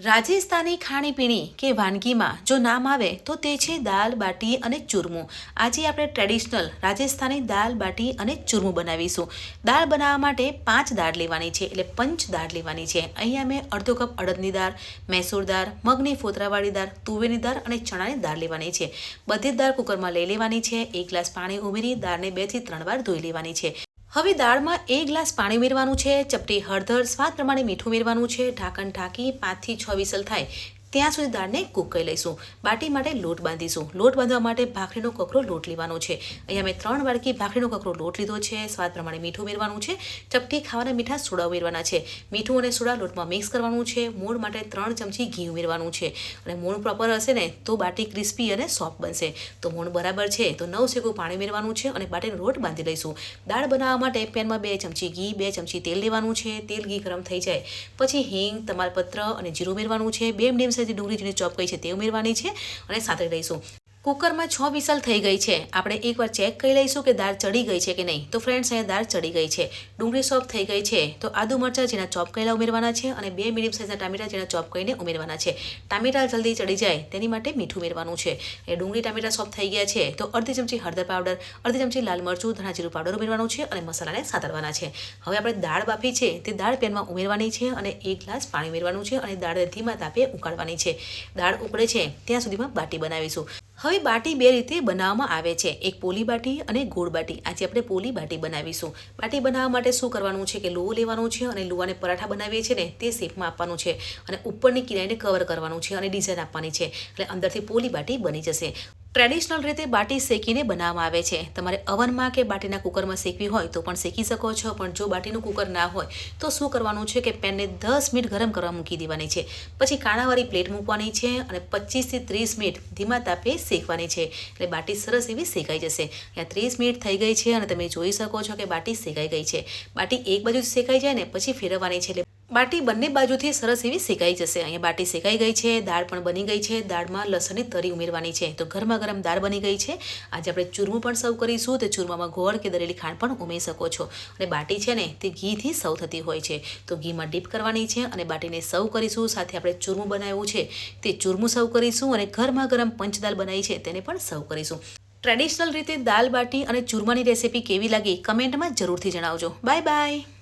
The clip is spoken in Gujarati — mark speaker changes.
Speaker 1: રાજસ્થાની ખાણીપીણી કે વાનગીમાં જો નામ આવે તો તે છે દાલ, બાટી અને ચૂરમું. આજે આપણે ટ્રેડિશનલ રાજસ્થાની દાલ, બાટી અને ચૂરમું બનાવીશું. દાળ બનાવવા માટે પાંચ દાળ લેવાની છે, એટલે પંચ દાળ લેવાની છે. અહીંયા મેં અડધો કપ અડદની દાળ, મૈસૂર દાળ, મગની ફોતરાવાળી દાળ, તુવેરની દાળ અને ચણાની દાળ લેવાની છે. બધી જ દાળ કુકરમાં લઈ લેવાની છે. એક ગ્લાસ પાણી ઉમેરી દાળને બેથી ત્રણ વાર ધોઈ લેવાની છે. હવે દાળમાં એક ગ્લાસ પાણી ઉમેરવાનું છે, ચપટી હળદર સ્વાદ પ્રમાણે મીઠું ઉમેરવાનું છે, ઢાંકણ ઢાંકી પાંચથી છ વિસલ થાય ત્યાં સુધી દાળને કૂક કરી લઈશું. બાટી માટે લોટ બાંધીશું. લોટ બાંધવા માટે ભાખરીનો કકરો લોટ લેવાનો છે. અહીંયા મેં ત્રણ વાડકી ભાખરીનો કકરો લોટ લીધો છે. સ્વાદ પ્રમાણે મીઠું ઉમેરવાનું છે. ચપટી ખાવાના મીઠા સોડા ઉમેરવાના છે. મીઠું અને સોડા લોટમાં મિક્સ કરવાનું છે. મૂળ માટે ત્રણ ચમચી ઘી ઉમેરવાનું છે. અને મૂળ પ્રોપર હશે ને, તો બાટી ક્રિસ્પી અને સોફ્ટ બનશે. તો મૂળ બરાબર છે. તો નવ સેકું પાણી ઉમેરવાનું છે અને બાટીનો લોટ બાંધી લઈશું. દાળ બનાવવા માટે પેનમાં બે ચમચી ઘી, બે ચમચી તેલ લેવાનું છે. તેલ ઘી ગરમ થઈ જાય. પછી હિંગ, તમાલપત્ર અને જીરું ઉમેરવાનું છે. બે મીડિયમ સાઈઝની ડુંગળી જેની ચોપ કરી છે તે ઉમેરવાની છે અને સાથે લઈશું. કુકરમાં છ વિસલ થઈ ગઈ છે. આપણે એકવાર ચેક કરી લઈશું કે દાળ ચડી ગઈ છે કે નહીં. તો ફ્રેન્ડ્સ અહીંયા દાળ ચડી ગઈ છે. ડુંગળી સોફ્ટ થઈ ગઈ છે. તો આદુ મરચાં જેના ચોપ કરેલા ઉમેરવાના છે અને બે મીડિયમ સાઇઝના ટામેટા જેના ચોપ કરીને ઉમેરવાના છે. ટામેટા જલ્દી ચડી જાય, તેની માટે મીઠું ઉમેરવાનું છે. એ ડુંગળી ટામેટા સોફ્ટ થઈ ગયા છે. તો અડધી ચમચી હળદર પાવડર અડધી ચમચી લાલ મરચું, ધણા જીરું પાવડર ઉમેરવાનું છે અને મસાલાને સાતરવાના છે. હવે આપણે દાળ બાફી છે. તે દાળ પેનમાં ઉમેરવાની છે અને એક ગ્લાસ પાણી ઉમેરવાનું છે અને દાળને ધીમા તાપે ઉકાળવાની છે. દાળ ઉકળે છે. ત્યાં સુધીમાં બાટી બનાવીશું. હવે બાટી બે રીતે બનાવવામાં આવે છે. એક પોલી બાટી અને ગોળ બાટી. આજે આપણે પોલી બાટી બનાવીશું. બાટી બનાવવા માટે શું કરવાનું છે કે લોહો લેવાનો છે અને લોહાને પરાઠા બનાવીએ છીએ ને તે શેપમાં આપવાનું છે. અને ઉપરની કિનારીને કવર કરવાનું છે અને ડિઝાઇન આપવાની છે. એટલે અંદરથી પોલી બાટી બની જશે. ટ્રેડિશનલ રીતે બાટી શેકીને બનાવવામાં આવે છે. તમારે અવનમાં કે બાટીના કુકરમાં શેકવી હોય તો પણ શેકી શકો છો, પણ જો બાટીનું કુકર ના હોય તો શું કરવાનું છે કે પેનને દસ મિનિટ ગરમ કરવા મૂકી દેવાની છે. પછી કાણાવાળી પ્લેટ મૂકવાની છે અને પચીસથી ત્રીસ મિનિટ ધીમા તાપે શેકવાની છે. એટલે બાટી સરસ એવી શેકાઈ જશે. ત્યાં ત્રીસ મિનિટ થઈ ગઈ છે અને તમે જોઈ શકો છો કે બાટી શેકાઈ ગઈ છે. બાટી એક બાજુ શેકાઈ જાય ને પછી ફેરવવાની છે એટલે બાટી બંને બાજુથી સરસ એવી શેકાઈ જશે. અહીંયા બાટી શેકાઈ ગઈ છે, દાળ પણ બની ગઈ છે, દાળમાં લસણની તરી ઉમેરવાની છે. તો ગરમા ગરમ દાળ બની ગઈ છે. આજે આપણે ચૂરમું પણ સર્વ કરીશું. તે ચૂરમામાં ગોળ કે દરેલી ખાંડ પણ ઉમેરી શકો છો. અને બાટી છે ને, તે ઘીથી સર્વ થતી હોય છે. તો ઘીમાં ડીપ કરવાની છે અને બાટીને સર્વ કરીશું. સાથે આપણે ચૂરમું બનાવ્યું છે. તે ચૂરમું સર્વ કરીશું અને ગરમા ગરમ પંચદાલ બનાવી છે, તેને પણ સર્વ કરીશું. ટ્રેડિશનલ રીતે દાલ બાટી અને ચૂરમાની રેસીપી કેવી લાગી? કમેન્ટમાં જરૂરથી જણાવજો. Bye bye.